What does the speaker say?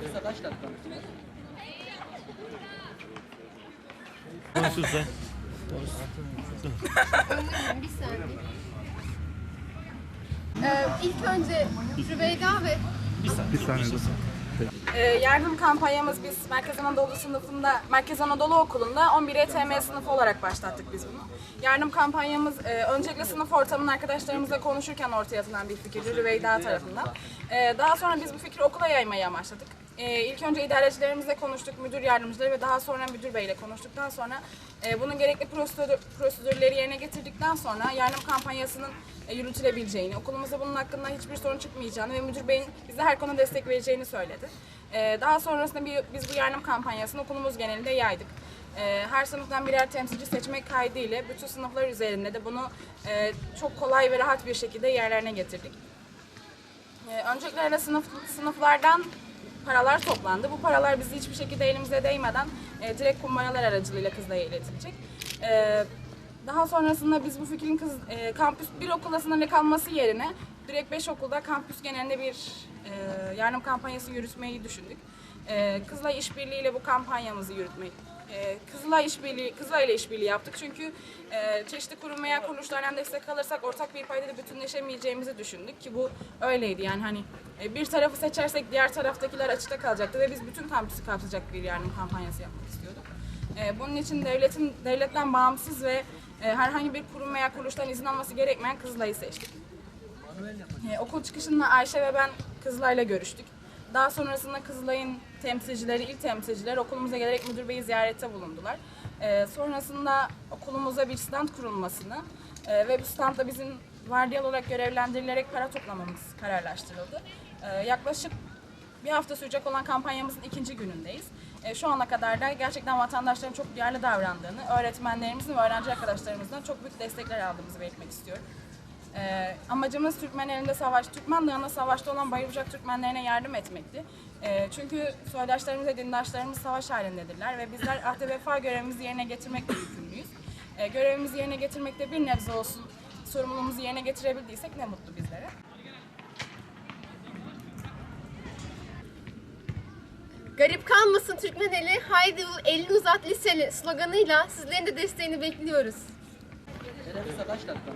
Teneffüse kaç dakika sen. Bir saniye. Ee, ilk önce Rüveyda ve Bir saniye. Bir saniye. Ee, yardım kampanyamız biz Merkez Anadolu sınıfında, Merkez Anadolu Okulu'nda 11 ETM sınıfı olarak başlattık biz bunu. Yardım kampanyamız e, öncelikle sınıf ortamının arkadaşlarımızla konuşurken ortaya atılan bir fikirdi Rüveyda tarafından. E, daha sonra biz bu fikri okula yaymayı amaçladık. E, ilk önce idarecilerimizle konuştuk, müdür yardımcıları ve daha sonra müdür beyle konuştuktan sonra e, bunun gerekli prosedür, prosedürleri yerine getirdikten sonra yardım kampanyasının e, yürütülebileceğini, okulumuzda bunun hakkında hiçbir sorun çıkmayacağını ve müdür beyin bize her konuda destek vereceğini söyledi. E, daha sonrasında bir, biz bu yardım kampanyasını okulumuz genelinde yaydık. E, her sınıftan birer temsilci seçmek kaydıyla bütün sınıflar üzerinde de bunu e, çok kolay ve rahat bir şekilde yerlerine getirdik. Ee, öncelikle sınıf, sınıflardan paralar toplandı. Bu paralar bizi hiçbir şekilde elimize değmeden e, direkt kumbaralar aracılığıyla Kızılay'a iletilecek. Ee, daha sonrasında biz bu fikrin kız, e, kampüs bir okulda sınırlı kalması yerine direkt beş okulda kampüs genelinde bir e, yardım kampanyası yürütmeyi düşündük. E, Kızılay işbirliğiyle bu kampanyamızı yürütmeyi e, Kızılay işbirliği, Kızılay ile işbirliği yaptık çünkü e, çeşitli kurum veya kuruluşlardan destek alırsak ortak bir paydada bütünleşemeyeceğimizi düşündük ki bu öyleydi yani hani e, bir tarafı seçersek diğer taraftakiler açıkta kalacaktı ve biz bütün kampüsü kapsayacak bir yardım kampanyası yapmak istiyorduk. E, bunun için devletin devletten bağımsız ve e, herhangi bir kurum veya kuruluştan izin alması gerekmeyen Kızılay'ı seçtik. E, okul çıkışında Ayşe ve ben Kızılay'la görüştük. Daha sonrasında Kızılay'ın temsilcileri, il temsilcileri okulumuza gelerek müdür beyi ziyarette bulundular. E, sonrasında okulumuza bir stand kurulmasını e, ve bu standda bizim vardiyalı olarak görevlendirilerek para toplamamız kararlaştırıldı. E, yaklaşık bir hafta sürecek olan kampanyamızın ikinci günündeyiz. E, şu ana kadar da gerçekten vatandaşların çok duyarlı davrandığını, öğretmenlerimizin ve öğrenci arkadaşlarımızdan çok büyük destekler aldığımızı belirtmek istiyorum. Ee, amacımız Türkmen elinde savaş, Türkmen Dağı'nda savaşta olan Bayırbucak Türkmenlerine yardım etmekti. Ee, çünkü soydaşlarımız ve dindaşlarımız savaş halindedirler ve bizler ahde vefa görevimizi yerine getirmekle yükümlüyüz. Ee, görevimizi yerine getirmekte bir nebze olsun sorumluluğumuzu yerine getirebildiysek ne mutlu bizlere. Garip kalmasın Türkmen eli, haydi elini uzat liseli sloganıyla sizlerin de desteğini bekliyoruz. Kaç dakika